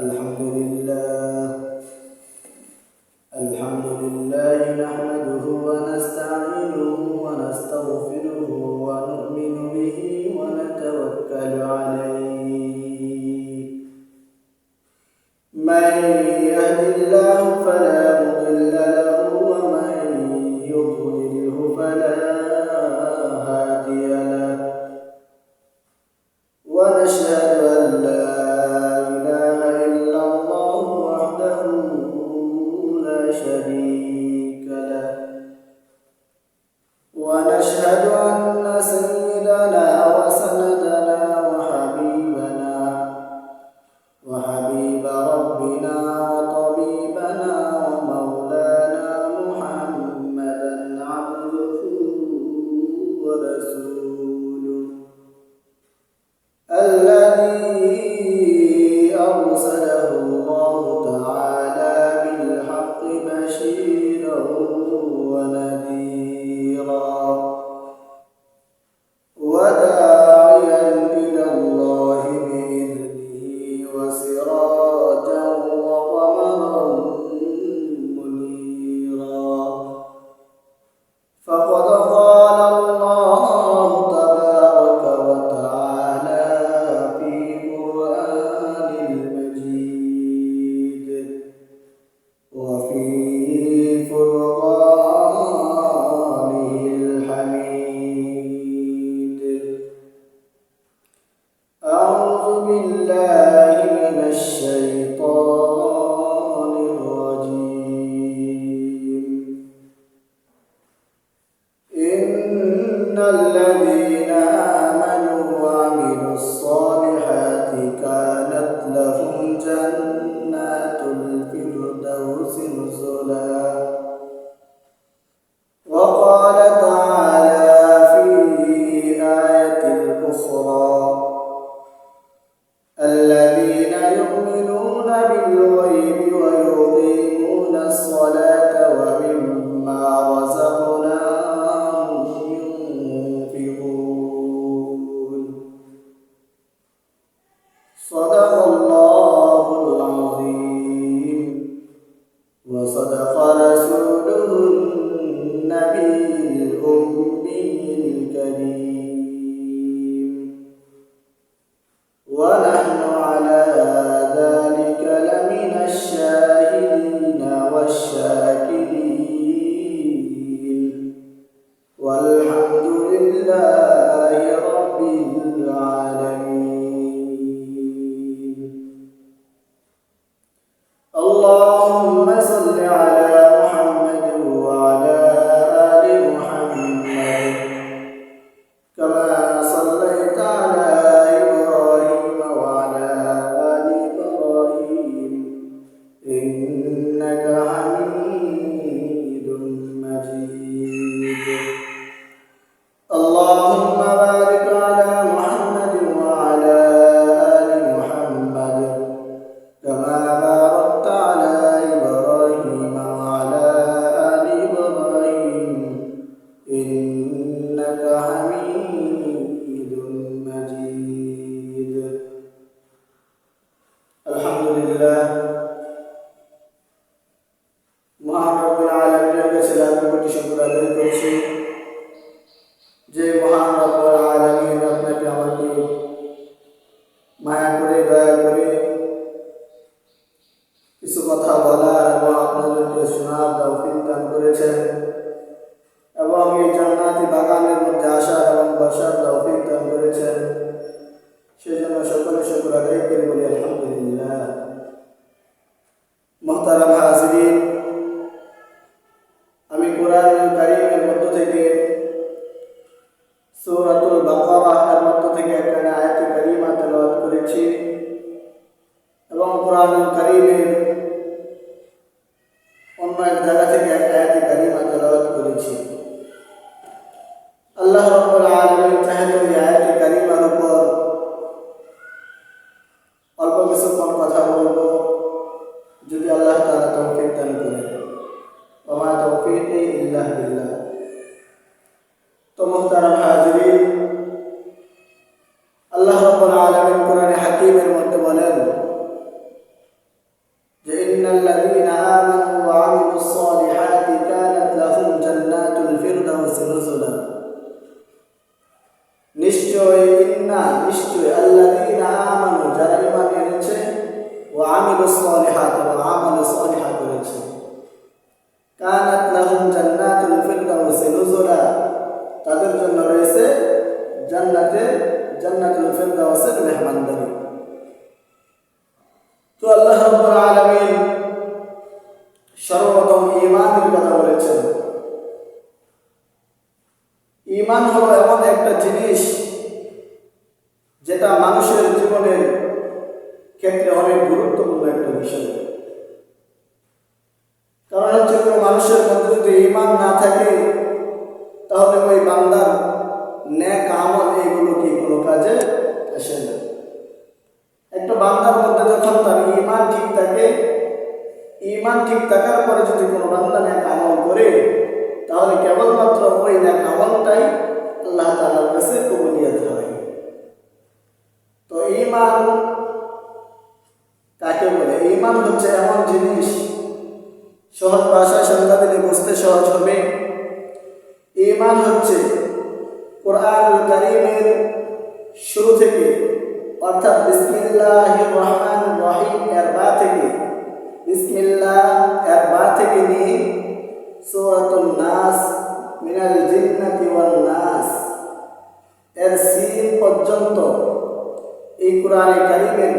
الحمد لله الحمد لله نحمده ونستعينه ونستغفره ونؤمن به ونتوكل عليه. من يهد الله وفي إنك حميد তাদের জন্য রয়েছে জান্নাতে জান্নাতুল ফিরদাউসের মেহমানদারি। যেটা মানুষের জীবনের ক্ষেত্রে অনেক গুরুত্বপূর্ণ একটা বিষয়। তো ঈমান কাকে বলে ঈমান হচ্ছে এমন জিনিস, সহজ ভাষায় সংজ্ঞা দিলে বুঝতে সহজ হবে। ঈমান হচ্ছে কোরআন কারীমের শুরু থেকে, অর্থাৎ বিসমিল্লাহির রহমানির রহিম এর বা থেকে, বিসমিল্লাহ এর বা থেকে নিয়ে সূরাতুন নাস, মিনাল জিন্নাতি ওয়ান নাস, এর সিন পর্যন্ত এই কোরআনে কারিমের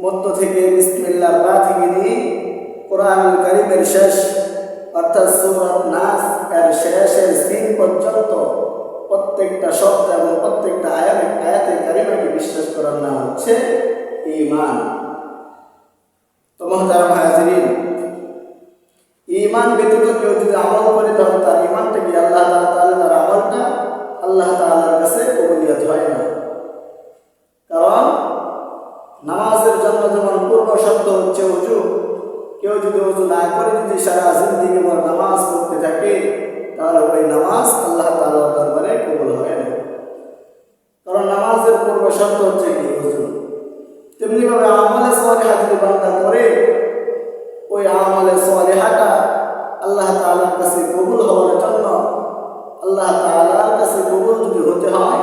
মধ্য থেকে বিসমিল্লাহ বা থেকে নিয়ে কোরআন কারিমের শেষ, অর্থাৎ সূরাত নাস এর শেষের সিন পর্যন্ত প্রত্যেকটা শব্দ এবং প্রত্যেকটা আয়াতে আয়াতে কারিমাকে বিশ্বাস করার নাম হচ্ছে ইমান তো ঈমান ব্যতীত কেউ যদি আমল করে তাহলে তার ঈমানটা কি আল্লাহ তাআলা তার আমলটা আল্লাহ তাআলার কাছে কবুলিয়ত হয় না? কারণ নামাজের জন্য যেমন পূর্ব শর্ত হচ্ছে উজু, কেউ যদি উজু না করে যদি সারা জিন্দিগি ভর নামাজ পড়তে থাকে, তাহলে ওই নামাজ আল্লাহ তাআলার দরবারে কবুল হয় না। কারণ নামাজের পূর্ব শর্ত হচ্ছে কি? উজু। তেমনিভাবে আমলে সলিহা যদি বান্দা করে, ওই আমলে সলিহাটা আল্লাহ তাআলার কাছে কবুল হওয়ার জন্য, আল্লাহ তাআলার কাছে কবুল যদি হতে হয়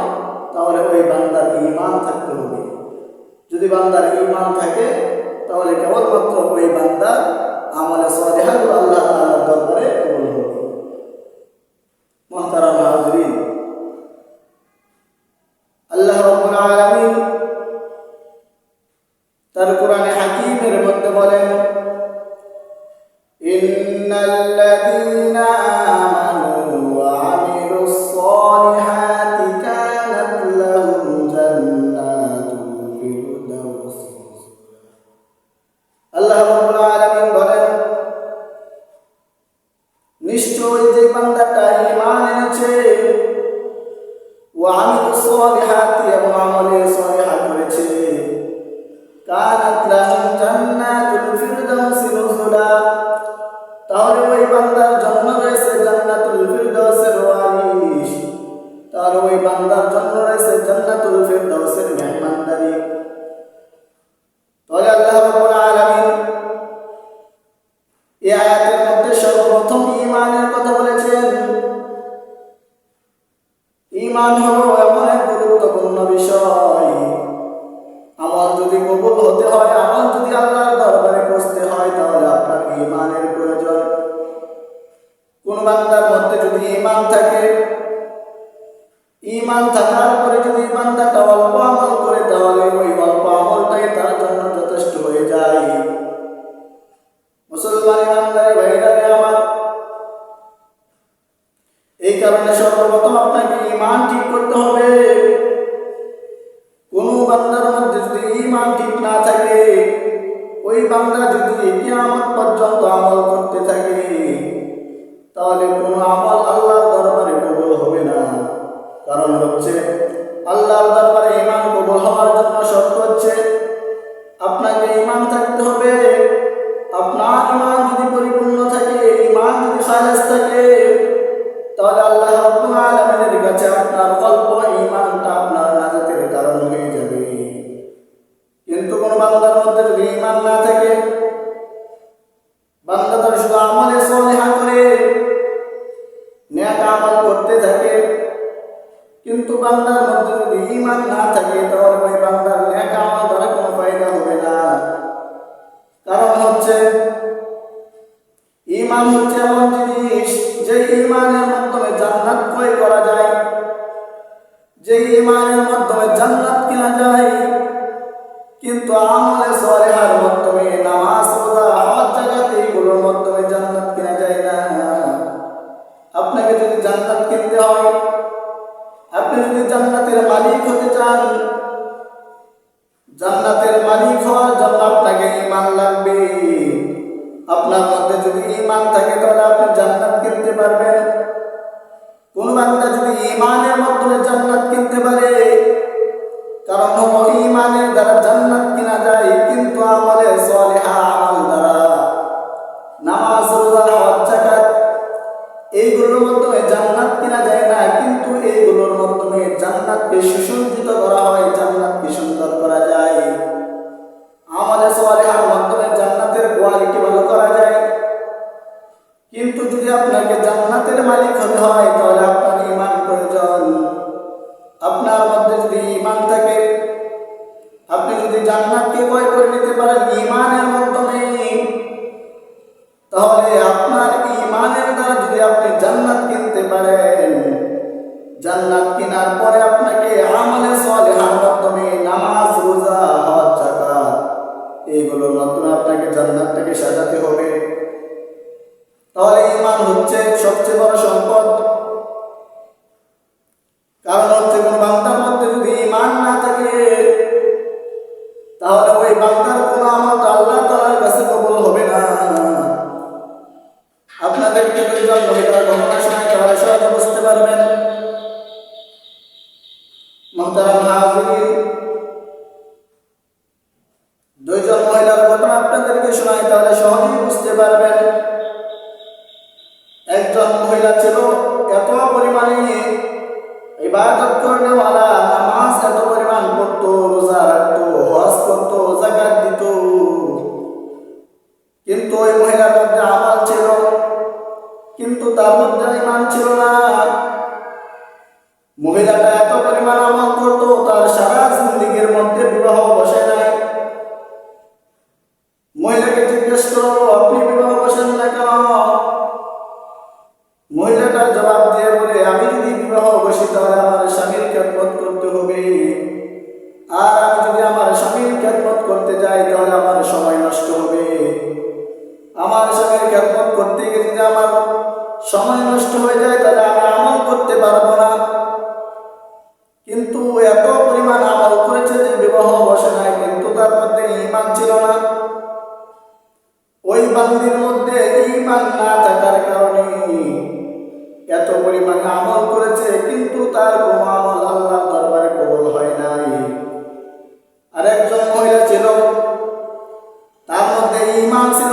তাহলে ওই বান্দার ইমান থাকতে হবে। যদি বান্দার ইমান থাকে তাহলে কেবলমাত্র ওই বান্দার এই আয়াতের মধ্যে সর্বপ্রথম ইমানের কথা বলেছেন। ইমান হলো কারণে সর্বপ্রথম আপনাকে ঈমান ঠিক করতে হবে। কোন বান্দার মধ্যে যদি ঈমান ঠিক না থাকে, ওই বান্দা যদি কিয়ামত পর্যন্ত আমল করতে থাকে, তাহলে কোন আমল আল্লাহর দরবারে কবুল হবে না। কারণ হচ্ছে, আল্লাহর দরবারে ঈমান কবুল হওয়ার জন্য শর্ত হচ্ছে, আপনাকে ঈমান থাকতে হবে। আপনার ঈমান যদি পরিপূর্ণ থাকে ইমান যদি খালেস থাকে তাহলে আল্লাহ ইমানের মাধ্যমে জান্নাত ক্রয় করা যায়। যে ইমানের মাধ্যমে জান্নাত কিনা যায়, কিন্তু আমলে সরেহার মাধ্যমে, নামাজ রোজা, হজ জায়গাতে এগুলোর মাধ্যমে জান্নাত কিনা যায় না। আপনাকে যদি জান্নাত কিনতে হয়, আপনি যদি জান্নাতের মালিক হতে চান, জান্নাতের মালিক হওয়ার জন্য আপনাকে ইমান লাগবে। আপনার মধ্যে যদি ইমান থাকে, তাহলে আপনি জান্নাত কিনতে পারবেন। কোন বান্দা যদি ইমানের মাধ্যমে জান্নাত কিনতে পারে, কারণ ইমানের দ্বারা জান্নাত কিনা যায়, কিন্তু আমাদের para একজন মহিলা ছিল তার মধ্যে ইমান ছিল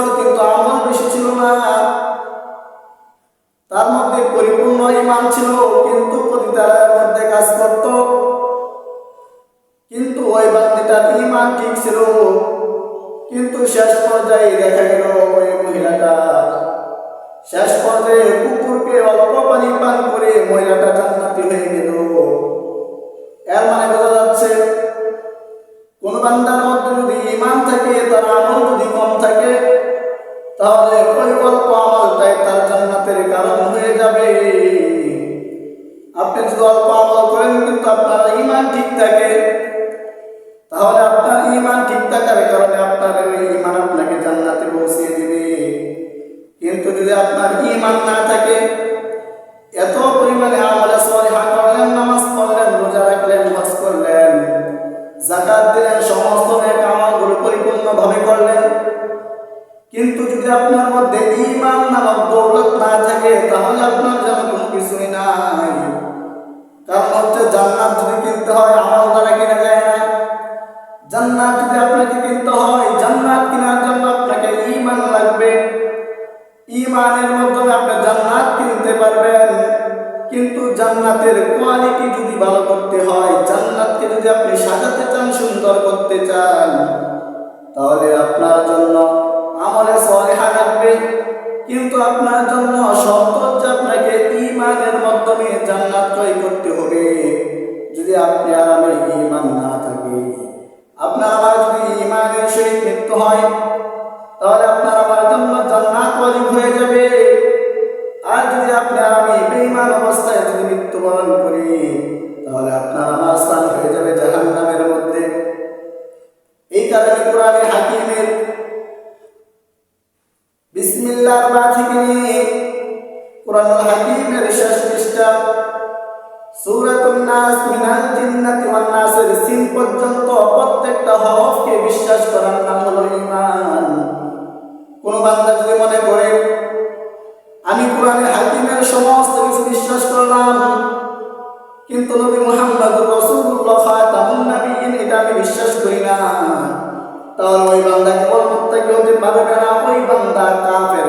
থেকে তারা আমল ভাবে করলেন। কিন্তু যদি আপনার মধ্যে ইমান নামক দৌলত না থাকে, তাহলে আপনার যেন কোনো কিছুই নাই। কারণ হচ্ছে জান্নাত যদি কিনতে হয় আমার দ্বারা কিনা যায় না। জান্নাত যদি আপনাকে কিনতে হয়, জান্নাত কেনার জন্য আপনাকে ইমান লাগবে। ইমানের মাধ্যমে আপনি জান্নাত কিনতে পারবেন। কিন্তু জান্নাতের কোয়ালিটি যদি ভালো করতে হয়, জান্নাতকে যদি আপনি সাজাতে চান, সুন্দর করতে চান তাহলে আপনার জন্য বিসমিল্লাহর বা থেকে নিয়ে কোরআনুল হাকিমের শেষ পৃষ্ঠা, সূরাতুন নাস মিনাল জিন্নাতি ওয়ান নাসের সিন পর্যন্ত প্রত্যেকটা হরফকে বিশ্বাস করার নাম হলো ঈমান। কোন বান্দা যদি মনে করে, আমি কোরআনের হাকিমের সমস্ত কিছু বিশ্বাস করলাম, কিন্তু নবী মুহাম্মদ রাসূলুল্লাহ খাতামুন নবিয়্যিন, এটা আমি বিশ্বাস করি না। তাহলে ওই বান্দা কেবল মুক্তাকি হতে পারবে না ওই বান্দা কাফের